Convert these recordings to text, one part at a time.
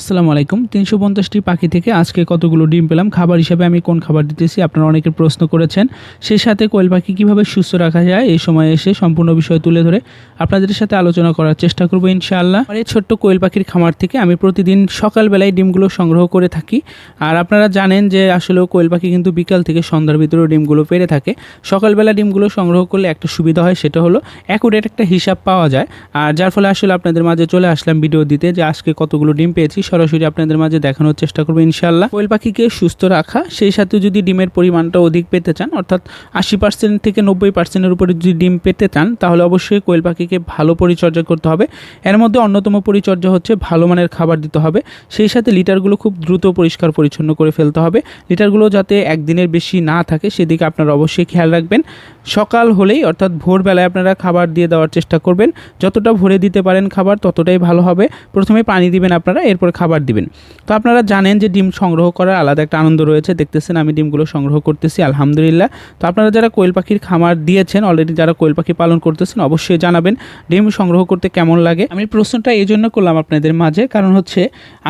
আসসালামু আলাইকুম। তিনশো পঞ্চাশটি পাখি থেকে আজকে কতগুলো ডিম পেলাম? খাবার হিসাবে আমি কোন খাবার দিতেছি? আপনারা অনেকে প্রশ্ন করেছেন। সেই সাথে কোয়েল পাখি কীভাবে সুস্থ রাখা যায়? এই সময় এসে সম্পূর্ণ বিষয় তুলে ধরে আপনাদের সাথে আলোচনা করার চেষ্টা করব ইনশাআল্লাহ। আর এই ছোট্ট কোয়েল পাখির খামার থেকে আমি প্রতিদিন সকালবেলায় ডিমগুলো সংগ্রহ করে থাকি। আর আপনারা জানেন যে আসলে কোয়েল পাখি কিন্তু বিকাল থেকে সন্ধ্যার ভিতরেও ডিমগুলো পেরে থাকে। সকালবেলা ডিমগুলো সংগ্রহ করলে একটা সুবিধা হয়, সেটা হলো অ্যাকুরেট একটা হিসাব পাওয়া যায়। আর যার ফলে আসলে আপনাদের মাঝে চলে আসলাম ভিডিও দিতে যে আজকে কতগুলো ডিম পেয়েছি সরাসরি আপনাদের মাঝে দেখানোর চেষ্টা করব ইনশাল্লাহ কোয়েল পাখিকে সুস্থ রাখা, সেই সাথে যদি ডিমের পরিমাণটা অধিক পেতে চান, অর্থাৎ আশি পার্সেন্ট থেকে নব্বই পার্সেন্টের উপরে যদি ডিম পেতে চান, তাহলে অবশ্যই কোয়েল পাখিকে ভালো পরিচর্যা করতে হবে। এর মধ্যে অন্যতম পরিচর্যা হচ্ছে ভালো মানের খাবার দিতে হবে। সেই সাথে লিটারগুলো খুব দ্রুত পরিষ্কার পরিচ্ছন্ন করে ফেলতে হবে। লিটারগুলো যাতে একদিনের বেশি না থাকে, সেদিকে আপনারা অবশ্যই খেয়াল রাখবেন। সকাল হলেই, অর্থাৎ ভোরবেলায় আপনারা খাবার দিয়ে দেওয়ার চেষ্টা করবেন। যতটা ভরে দিতে পারেন খাবার, ততটাই ভালো হবে। প্রথমে পানি দিবেন আপনারা, এরপর খাবার দিবেন। তো আপনারা জানেন যে ডিম সংগ্রহ করার আলাদা একটা আনন্দ রয়েছে। দেখতেছেন আমি ডিমগুলো সংগ্রহ করতেছি, আলহামদুলিল্লাহ। তো আপনারা যারা কোয়েল পাখির খামার দিয়েছেন অলরেডি যারা কোয়েল পাখি পালন করতেছেন, অবশ্যই জানাবেন ডিম সংগ্রহ করতে কেমন লাগে। আমি প্রশ্নটা এই জন্য করলাম আপনাদের মাঝে, কারণ হচ্ছে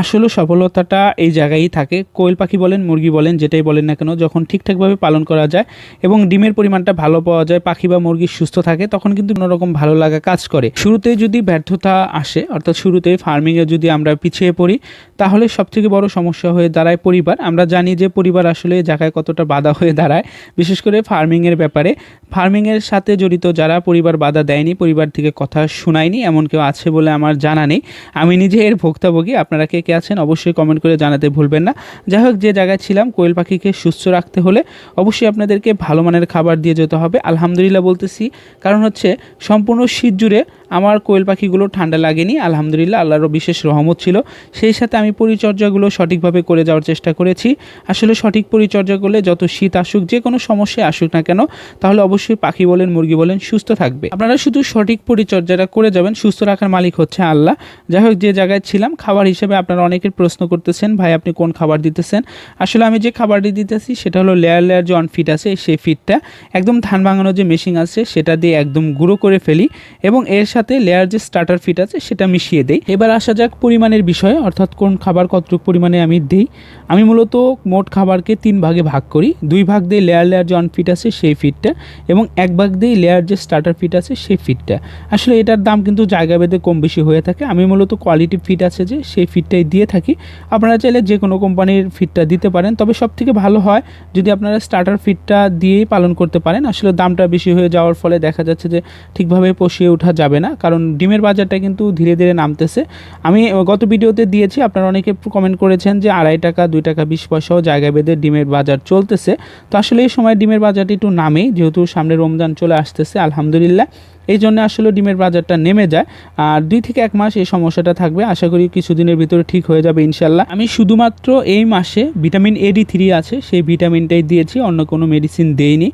আসলে সফলতাটা এই জায়গায়ই থাকে। কোয়েল পাখি বলেন, মুরগি বলেন, যেটাই বলেন না কেন, যখন ঠিকঠাকভাবে পালন করা যায় এবং ডিমের পরিমাণটা ভালো পাওয়া যায়, পাখি বা মুরগি সুস্থ থাকে, তখন কিন্তু অন্যরকম ভালো লাগা কাজ করে। শুরুতে যদি ব্যর্থতা আসে, অর্থাৎ শুরুতে ফার্মিংয়ে যদি আমরা পিছিয়ে পড়ি করি তাহলে সবথেকে বড় সমস্যা হয়ে দাঁড়ায় পরিবার। আমরা জানি যে পরিবার আসলে জায়গায় কতটা বাধা হয়ে দাঁড়ায়। বিশেষ করে ফার্মিংয়ের ব্যাপারে। ফার্মিংয়ের সাথে জড়িত যারা পরিবার বাধা দেয়নি, পরিবার থেকে কথা শোনায়নি, এমন কেউ আছে বলে আমার জানা নেই। আমি নিজে এর ভোক্তাভোগী। আপনারা কে কে আছেন অবশ্যই কমেন্ট করে জানাতে ভুলবেন না। যাই হোক, যে জায়গায় ছিলাম, কোয়েল পাখিকে সুস্থ রাখতে হলে অবশ্যই আপনাদেরকে ভালো মানের খাবার দিয়ে যেতে হবে। আলহামদুলিল্লাহ বলতেছি, কারণ হচ্ছে সম্পূর্ণ শীত জুড়ে আমার কোয়েল পাখিগুলো ঠান্ডা লাগেনি। আলহামদুলিল্লাহ আল্লাহরও বিশেষ রহমত ছিল। সেই সাথে আমি পরিচর্যাগুলো সঠিকভাবে করে যাওয়ার চেষ্টা করেছি। আসলে সঠিক পরিচর্যা করলে যত শীত আসুক, যে কোনো সমস্যা আসুক না কেন, তাহলে অবশ্যই পাখি বলেন, মুরগি বলেন, সুস্থ থাকবে। আপনারা শুধু সঠিক পরিচর্যাটা করে যাবেন, সুস্থ রাখার মালিক হচ্ছে আল্লাহ। যাই হোক, যে জায়গায় ছিলাম, খাবার হিসেবে আপনারা অনেকের প্রশ্ন করতেছেন, ভাই, আপনি কোন খাবার দিতেছেন? আসলে আমি যে খাবারটি দিতেছি, সেটা হলো লেয়ার লেয়ার যে অন ফিট আছে, সেই ফিটটা একদম ধান ভাঙানোর যে মেশিন আছে, সেটা দিয়ে একদম গুঁড়ো করে ফেলি এবং এর সাথে লেয়ার যে স্টার্টার ফিট আছে, সেটা মিশিয়ে দেই। এবার আসা যাক পরিমাণের বিষয়ে, অর্থাৎ কোন খাবার কতটুকু পরিমাণে আমি দিই, আমি মূলত মোট খাবারকে তিন ভাগে ভাগ করি। দুই ভাগ দিয়ে লেয়ার লেয়ার যে অন ফিট আছে সেই ফিটটা এবং এক ভাগ দিয়ে লেয়ার যে স্টার্টার ফিট আছে সেই ফিটটা আসলে এটার দাম কিন্তু জায়গা ভেদে কম বেশি হয়ে থাকে। আমি মূলত কোয়ালিটি ফিট আছে যে সেই ফিটটাই দিয়ে থাকি। আপনারা চাইলে যে কোনো কোম্পানির ফিটটা দিতে পারেন। তবে সব থেকে ভালো হয় যদি আপনারা স্টার্টার ফিটটা দিয়েই পালন করতে পারেন। আসলে দামটা বেশি হয়ে যাওয়ার ফলে দেখা যাচ্ছে যে ঠিকভাবে পশিয়ে ওঠা যাবে না। কারণ ডিমের বাজারটা কিন্তু ধীরে ধীরে নামতেছে। আমি গত ভিডিওতে দিয়েছি, আপনারা অনেকে কমেন্ট করেছেন যে আড়াই টাকা, দুই টাকা, বিশ পয়সাও জায়গা বেঁধে ডিমের বাজার চলতেছে। তো আসলে এই সময় ডিমের বাজারটি একটু নামেই, যেহেতু সামনে রমজান চলে আসতেছে, আলহামদুলিল্লাহ। এই জন্য আসলে ডিমের বাজারটা নেমে যায়। আর দুই থেকে এক মাস এই সমস্যাটা থাকবে। আশা করি কিছুদিনের ভিতরে ঠিক হয়ে যাবে ইনশাল্লাহ আমি শুধুমাত্র এই মাসে ভিটামিন এডি থ্রি আছে, সেই ভিটামিনটাই দিয়েছি, অন্য কোনো মেডিসিন দেইনি।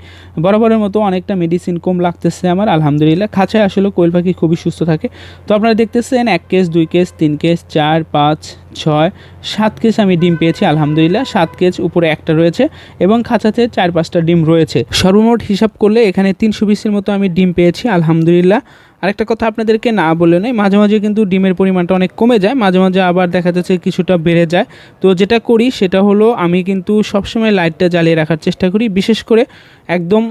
বরাবরের মতো অনেকটা মেডিসিন কম লাগতেছে আমার, আলহামদুলিল্লাহ। খাঁচায় আসলে কোয়েল পাখি খুবই সুস্থ থাকে। তো আপনারা দেখতেছেন, এক কেস দুই কেস তিন কেস চার, পাঁচ, ছয়, সাত কেস আমি ডিম পেয়েছি, আলহামদুলিল্লাহ। সাত কেস উপরে একটা রয়েছে এবং খাঁচাতে চার পাঁচটা ডিম রয়েছে। সর্বমোট হিসাব করলে এখানে তিনশো বিশের মতো আমি ডিম পেয়েছি, আলহামদুলিল্লাহ। Alhamdulillah, আরেকটা কথা আপনাদেরকে না বলে নেই মাঝে মাঝে কিন্তু ডিমের পরিমাণটা অনেক কমে যায়, মাঝে মাঝে আবার দেখা যাচ্ছে কিছুটা বেড়ে যায়। তো যেটা করি সেটা হলো আমি কিন্তু সবসময় লাইটটা জ্বালিয়ে রাখার চেষ্টা করি, বিশেষ করে একদম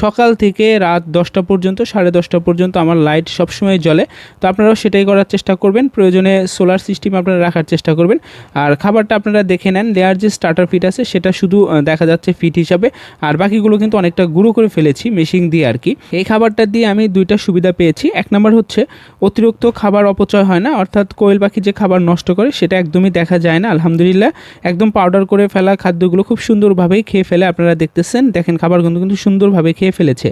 সকাল থেকে রাত দশটা পর্যন্ত, সাড়ে দশটা পর্যন্ত আমার লাইট সবসময় জ্বলে। তো আপনারাও সেটাই করার চেষ্টা করবেন, প্রয়োজনে সোলার সিস্টেম আপনারা রাখার চেষ্টা করবেন। আর খাবারটা আপনারা দেখে নেন লেয়ার যে স্টার্টার ফিট আছে সেটা শুধু দেখা যাচ্ছে ফিট হিসাবে, আর বাকিগুলো কিন্তু অনেকটা গুঁড়ো করে ফেলেছি মেশিন দিয়ে আর কি। এই খাবারটা দিয়ে আমি দুইটা সুবিধা পেয়েছি। এক নম্বর হচ্ছে, অতিরিক্ত খাবার অপচয় হয় না, অর্থাৎ কোয়েল পাখি যে খাবার নষ্ট করে সেটা একদমই দেখা যায় না। আলহামদুলিল্লাহ, একদম পাউডার করে ফেলা খাদ্যগুলো খুব সুন্দরভাবেই খেয়ে ফেলে আপনারা দেখতেছেন। দেখেন খাবারগুলো কিন্তু সুন্দরভাবে খেয়ে ফেলেছে।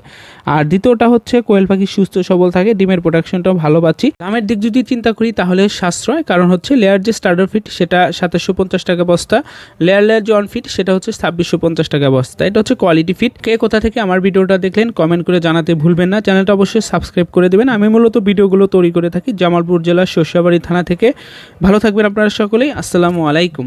আর দ্বিতীয়টা হচ্ছে, কোয়েল পাখি সুস্থ সবল থাকে, ডিমের প্রোডাকশনটাও ভালো পাচ্ছি। দামের দিক যদি চিন্তা করি, তাহলে সাশ্রয়, কারণ হচ্ছে লেয়ার যে স্টার্টার ফিট সেটা সাতাশশো পঞ্চাশ টাকা বস্তা। লেয়ার লেয়ার যে অন ফিট সেটা হচ্ছে ছাব্বিশশো পঞ্চাশ টাকা বস্তা। এটা হচ্ছে কোয়ালিটি ফিট কে কোথা থেকে আমার ভিডিওটা দেখলেন কমেন্ট করে জানাতে ভুলবেন না। চ্যানেলটা অবশ্যই সাবস্ক্রাইব করে দেবেন। আমি মূলত ভিডিওগুলো তৈরি করে থাকি জামালপুর জেলার শস্যাবাড়ি থানা থেকে। ভালো থাকবেন আপনারা সকলেই। আসসালামু আলাইকুম।